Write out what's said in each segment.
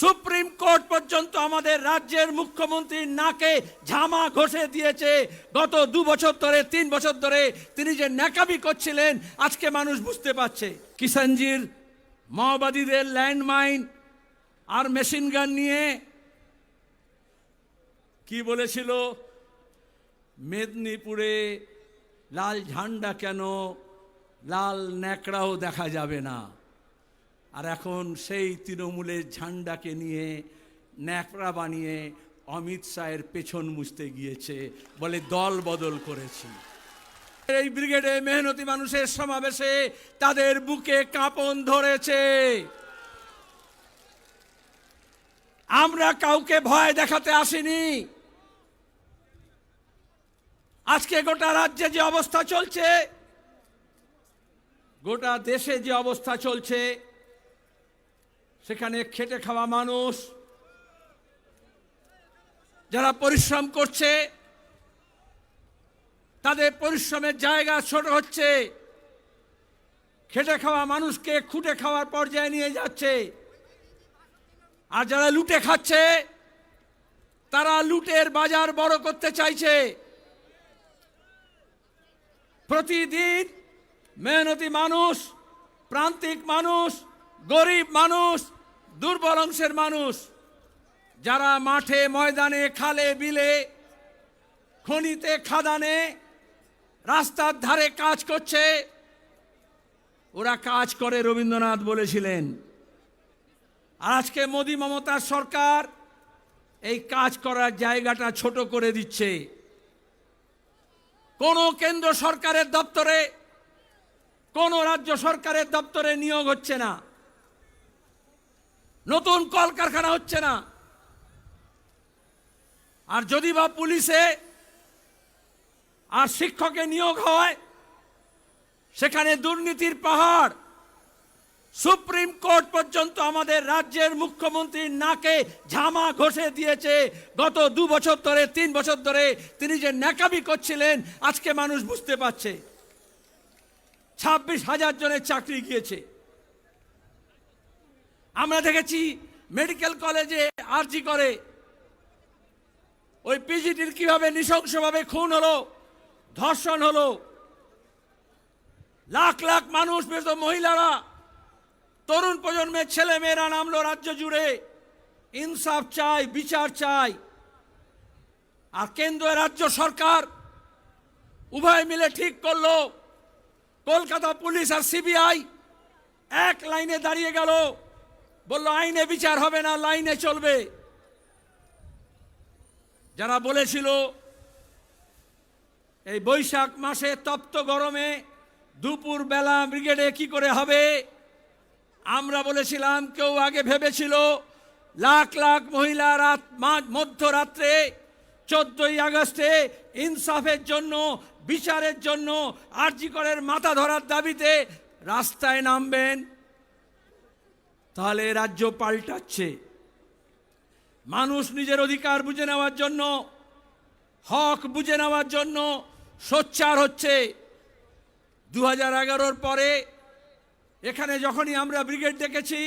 Supreme court পর্যন্ত আমাদের রাজ্যের মুখ্যমন্ত্রীর নাকে ঝামা ঘষে দিয়েছে। গত দু বছর ধরে, তিন বছর ধরে তিনি যে ন্যাকামি করছিলেন, আজকে মানুষ বুঝতে পারছে। কিষানজির মাওবাদীদের ল্যান্ডমাইন আর মেশিন গান নিয়ে কি বলেছিল? মেদিনীপুরে লাল ঝান্ডা কেন? লাল ন্যাকড়াও দেখা যাবে না। আর এখন সেই তৃণমূলের ঝান্ডাকে নিয়ে ন্যাকড়া বানিয়ে অমিত শাহের পেছন মুছতে গিয়েছে বলে দল বদল করেছি। এই ব্রিগেডে মেহনতি মানুষের সমাবেশে তাদের বুকে কাঁপন ধরেছে। আমরা কাউকে ভয় দেখাতে আসিনি। আজকে গোটা রাজ্যে যে অবস্থা চলছে, গোটা দেশে যে অবস্থা চলছে সেখানে খেটে খাওয়া মানুষ। যারা পরিশ্রম করছে, তাদের পরিশ্রমের জায়গা ছোট হচ্ছে। খেটে খাওয়া মানুষকে খুঁটে খাওয়ার পর্যায়ে নিয়ে যাচ্ছে। আর যারা লুটে খাচ্ছে, তারা লুটের বাজার বড় করতে চাইছে। প্রতিদিন মেহনতি মানুষ, প্রান্তিক মানুষ, গরিব মানুষ দুর্বল অংশের মানুষ, যারা মাঠে, ময়দানে, খালে, বিলে, খনিতে, খাদানে রাস্তার ধারে কাজ করছে, ওরা কাজ করে রবীন্দ্রনাথ বলেছিলেন। আজকে মোদী মমতার সরকার এই কাজ করার জায়গাটা ছোট করে দিচ্ছে। কোনো কেন্দ্র সরকারের দপ্তরে, কোনো রাজ্য সরকারের দপ্তরে নিয়োগ হচ্ছে না। নতুন কলকারখানা হচ্ছে না। আর যদি বা পুলিশে আর শিক্ষকে নিয়োগ হয়, সেখানে দুর্নীতির পাহাড়। সুপ্রিম কোর্ট পর্যন্ত আমাদের রাজ্যের মুখ্যমন্ত্রীর নাকে ঝামা ঘষে দিয়েছে। গত দু বছর ধরে, তিন বছর ধরে তিনি যে ন্যাকামি করছিলেন, আজকে মানুষ বুঝতে পারছে। ছাব্বিশ হাজার জনের চাকরি গিয়েছে। আমরা দেখেছি মেডিকেল কলেজে আরজি করে। ওই পিজিটির কীভাবে নৃশংসভাবে খুন হলো, ধর্ষণ হলো, লাখ লাখ মানুষ বেশ মহিলারা, তরুণ প্রজন্মের ছেলে মেয়েরা নামলো রাজ্য জুড়ে। ইনসাফ চাই, বিচার চাই। আর কেন্দ্র, রাজ্য সরকার উভয় মিলে ঠিক করল। কলকাতা পুলিশ আর সিবিআই এক লাইনে দাঁড়িয়ে গেল। বলল, আইনে বিচার হবে না, লাইনে চলবে। যারা বলেছিল, এই বৈশাখ মাসে তপ্ত গরমে দুপুর বেলা ব্রিগেডে কি করে হবে? আমরা বলেছিলাম, কেউ আগে ভেবেছিল, লাখ লাখ মহিলা রাত মধ্যরাত্রে চোদ্দই আগস্টে ইনসাফের জন্য, বিচারের জন্য আরজিকরের মাথা ধরার দাবিতে রাস্তায় নামবেন। তাহলে রাজ্য পাল্টাচ্ছে। মানুষ নিজের অধিকার বুঝে নেওয়ার জন্য, হক বুঝে নেওয়ার জন্য সোচ্চার হচ্ছে। দু হাজার পরে এখানে যখনই আমরা ব্রিগেড দেখেছি,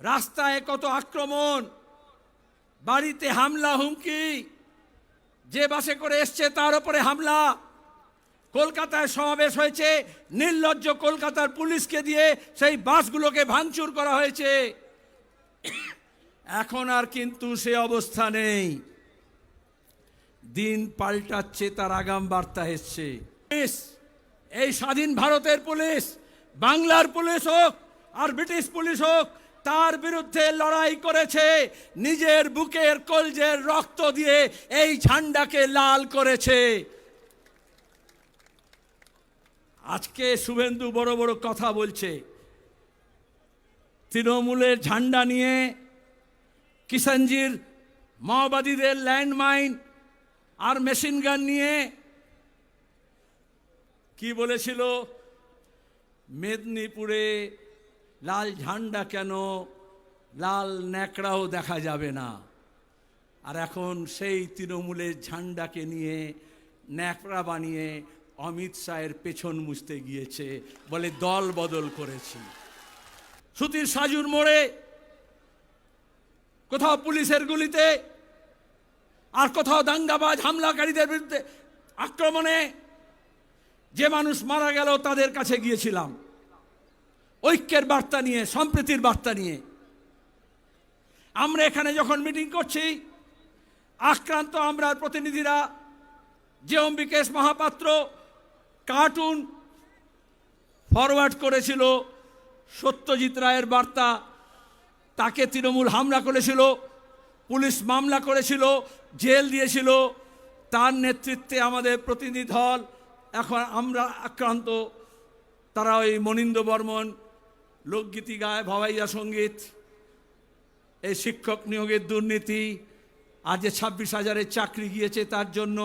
রাস্তায় কত আক্রমণ, বাড়িতে হামলা, হুমকি, যে বাসে করে এসছে তার উপরে হামলা। কলকাতায় সমাবেশ হয়েছে। নির্লজ্জ কলকাতার পুলিশকে দিয়ে সেই বাসগুলোকে ভাঙচুর করা হয়েছে। এখন আর কিন্তু সে অবস্থা নেই। দিন পাল্টাচ্ছে তার আগাম বার্তা এসছে। পুলিশ, এই স্বাধীন ভারতের পুলিশ বাংলার পুলিশ হোক আর ব্রিটিশ পুলিশ হোক তার বিরুদ্ধে লড়াই করেছে। নিজের বুকের কলজের রক্ত দিয়ে এই ঝান্ডাকে লাল করেছে। আজকে শুভেন্দু বড় বড় কথা বলছে। তৃণমূলের ঝান্ডা নিয়ে কিষাণজির মাওবাদীদের ল্যান্ডমাইন আর মেশিন গান নিয়ে কি বলেছিল? মেদিনীপুরে লাল ঝান্ডা কেন? লাল ন্যাকড়াও দেখা যাবে না। আর এখন সেই তৃণমূলের ঝান্ডাকে নিয়ে ন্যাকড়া বানিয়ে অমিত শাহের পেছন মুছতে গিয়েছে বলে দল বদল করেছি। সুতির সাজুর মোড়ে কোথাও পুলিশের গুলিতে আর কোথাও দাঙ্গাবাজ হামলাকারীদের বিরুদ্ধে আক্রমণে যে মানুষ মারা গেল তাদের কাছে গিয়েছিলাম। ঐক্যের বার্তা নিয়ে, সম্প্রীতির বার্তা নিয়ে। আমরা এখানে যখন মিটিং করছি, আক্রান্ত আমরা প্রতিনিধিরা যে অম্বিকেশ মহাপাত্র কার্টুন ফরওয়ার্ড করেছিল সত্যজিৎ রায়ের বার্তা, তাকে তৃণমূল হামলা করেছিল, পুলিশ মামলা করেছিল, জেল দিয়েছিল, তার নেতৃত্বে আমাদের প্রতিনিধি দল, এখন আমরা আক্রান্ত, তারা ওই মনিন্দ বর্মন, লোকগীতি গায় ভাবাইয়া সংগীত, এই শিক্ষক নিয়োগের দুর্নীতি আজ যে ছাব্বিশ হাজারের চাকরি গিয়েছে তার জন্য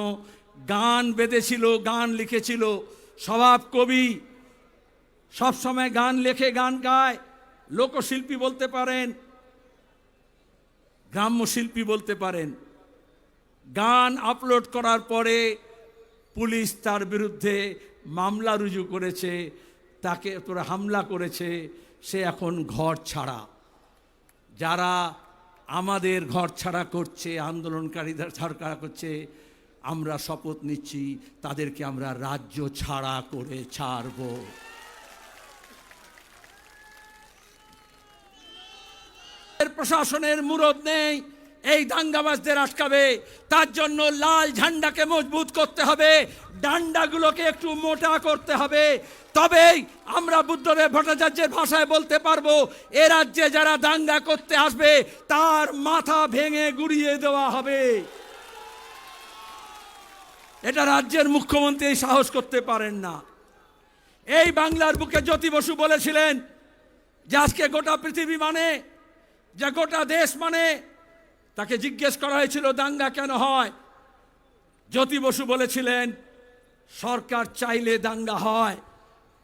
গান বেঁধেছিল, গান লিখেছিল। স্বভাব কবি সব সময় গান লেখে, গান গায়। লোকশিল্পী বলতে পারেন, গ্রাম্য শিল্পী বলতে পারেন। গান আপলোড করার পরে পুলিশ তার বিরুদ্ধে মামলা রুজু করেছে, তাকে তোরা হামলা করেছে। সে এখন ঘর ছাড়া। যারা আমাদের ঘর ছাড়া করছে, আন্দোলনকারীদের ছাড়া করছে আমরা শপথ নিচ্ছি, তাদেরকে আমরা রাজ্য ছাড়া করে ছাড়বো। প্রশাসনের মুরদ নেই, এই দাঙ্গাবাজদের আটকাবে, তার জন্য লাল ঝান্ডাকে মজবুত করতে হবে, ডান্ডাগুলোকে একটু মোটা করতে হবে। তবেই আমরা বুদ্ধদেব ভট্টাচার্যের ভাষায় বলতে পারব, এ রাজ্যে যারা দাঙ্গা করতে আসবে, তার মাথা ভেঙে গুড়িয়ে দেওয়া হবে। এটা রাজ্যের মুখ্যমন্ত্রী সাহস করতে পারেন না। এই বাংলার বুকে জ্যোতি বসু বলেছিলেন যে আজকে গোটা পৃথিবী মানে যে গোটা দেশ মানে তাকে জিজ্ঞেস করা হয়েছিল, দাঙ্গা কেন হয়? জ্যোতি বসু বলেছিলেন, সরকার চাইলে দাঙ্গা হয়,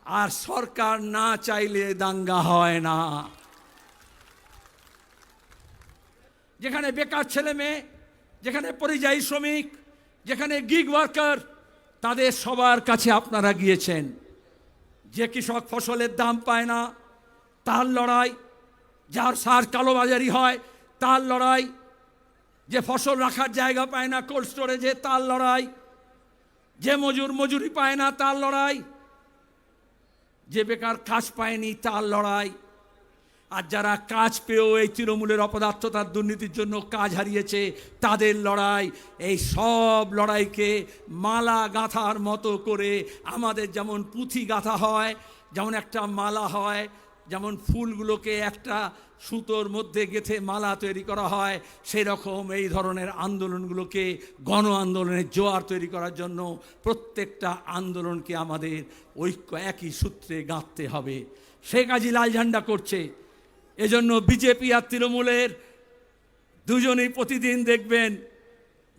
আর সরকার না চাইলে দাঙ্গা হয় না। যেখানে বেকার ছেলে মেয়ে, যেখানে পরিযায়ী শ্রমিক যেখানে গিগ ওয়ার্কার তাদের সবার কাছে আপনারা গিয়েছেন। যে কৃষক ফসলের দাম পায় না, তার লড়াই, যার সার কালোবাজারি হয়, তার লড়াই। যে ফসল রাখার জায়গা পায় না কোল্ড স্টোরেজে তার লড়াই। যে মজুর মজুরি পায় না, তার লড়াই। যে বেকার কাজ পায়নি, তার লড়াই। আর যারা কাজ পেয়েও এই তৃণমূলের অপদার্থতার দুর্নীতির জন্য কাজ হারিয়েছে, তাদের লড়াই, এই সব লড়াইকে মালা গাঁথার মতো করে আমাদের যেমন পুঁথি গাঁথা হয়, যেমন একটা মালা হয়, যেমন ফুলগুলোকে একটা সুতোর মধ্যে গেথে মালা তৈরি করা হয় সেই রকম এই ধরনের আন্দোলনগুলোকে গণ আন্দোলনের জোয়ার তৈরি করার জন্য প্রত্যেকটা আন্দোলনকে আমাদের ঐক্য একই সূত্রে গাঁথতে হবে। সে কাজী লাল ঝান্ডা করছে। এজন্য বিজেপি আর তৃণমূলের দুজনেই প্রতিদিন দেখবেন,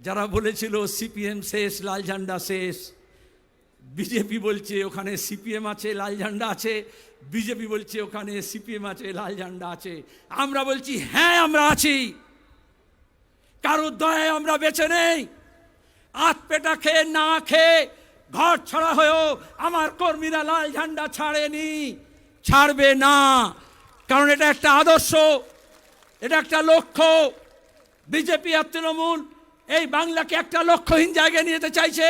যারা বলেছিল সিপিএম শেষ, লাল ঝান্ডা শেষ। বিজেপি বলছে ওখানে সিপিএম আছে, লাল ঝান্ডা আছে। বিজেপি বলছে ওখানে সিপিএম আছে, লাল ঝান্ডা আছে। আমরা বলছি হ্যাঁ আমরা আছি। কারোর দয়ায় আমরা বেঁচে নেই। আত পেটা খেয়ে না খেয়ে ঘর ছড়া হয়েও আমার কর্মীরা লাল ঝান্ডা ছাড়েনি। ছাড়বে না। কারণ এটা একটা আদর্শ, এটা একটা লক্ষ্য। বিজেপি আর তৃণমূল এই বাংলাকে একটা লক্ষ্যহীন জায়গায় নিয়ে যেতে চাইছে,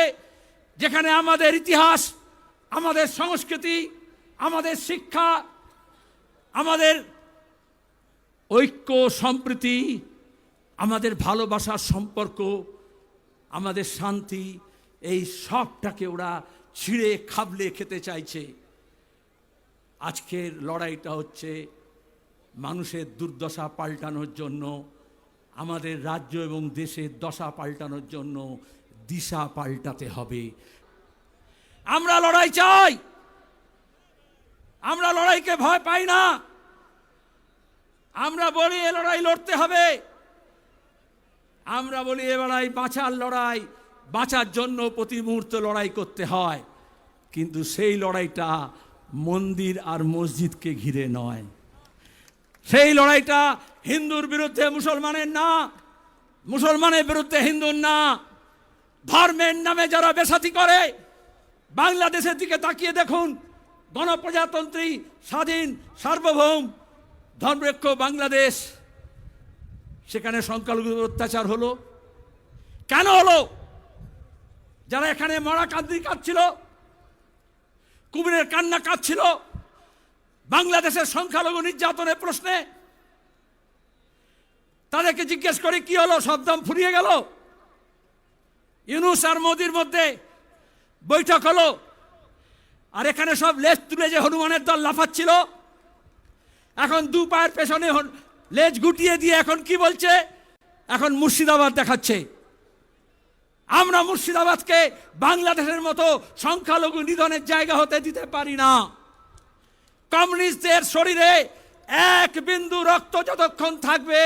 যেখানে আমাদের ইতিহাস, আমাদের সংস্কৃতি, আমাদের শিক্ষা, আমাদের ঐক্য, সম্প্রীতি, আমাদের ভালোবাসার সম্পর্ক, আমাদের শান্তি, এই সবটাকে ওরা ছিঁড়ে, খাবলে খেতে চাইছে। আজকের লড়াইটা হচ্ছে মানুষের দুর্দশা পাল্টানোর জন্য, আমাদের রাজ্য এবং দেশের দশা পাল্টানোর জন্য দিশা পাল্টাতে হবে। আমরা লড়াই চাই। আমরা লড়াইকে ভয় পাই না। আমরা বলি, এ লড়াই লড়তে হবে। আমরা বলি, এ লড়াই বাঁচার লড়াই, বাঁচার জন্য প্রতি মুহূর্ত লড়াই করতে হয়। কিন্তু সেই লড়াইটা মন্দির আর মসজিদকে ঘিরে নয়। সেই লড়াইটা হিন্দুর বিরুদ্ধে মুসলমানের না, মুসলমানের বিরুদ্ধে হিন্দুর না। ধর্মের নামে যারা বেসাতি করে, বাংলাদেশের দিকে তাকিয়ে দেখুন, গণপ্রজাতন্ত্রী, স্বাধীন, সার্বভৌম, ধর্মরক্ষ বাংলাদেশ। সেখানে সংখ্যালঘু অত্যাচার হলো। কেন হলো? যারা এখানে মরা কান্দি কাঁদছিল, কুমিরের কান্না কাঁদছিল বাংলাদেশের সংখ্যালঘু নির্যাতনের প্রশ্নে তাদেরকে জিজ্ঞেস করে কি হলো, সব দাম ফুরিয়ে গেল? ইউনুস আর মোদির মধ্যে বৈঠক হলো। আর এখানে সব লেজ তুলে যে হনুমানের দল লাফাচ্ছিল, এখন দু পায়ের পেছনে লেজ গুটিয়ে দিয়ে এখন কি বলছে? এখন মুর্শিদাবাদ দেখাচ্ছে। আমরা মুর্শিদাবাদকে বাংলাদেশের মতো সংখ্যালঘু নিধনের জায়গা হতে দিতে পারি না। কমিউনিস্টদের শরীরে এক বিন্দু রক্ত যতক্ষণ থাকবে,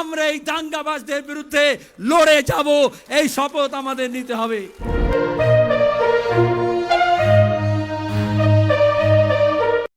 আমরা এই দাঙ্গাবাজদের বিরুদ্ধে লড়ে যাব। এই শপথ আমাদের নিতে হবে।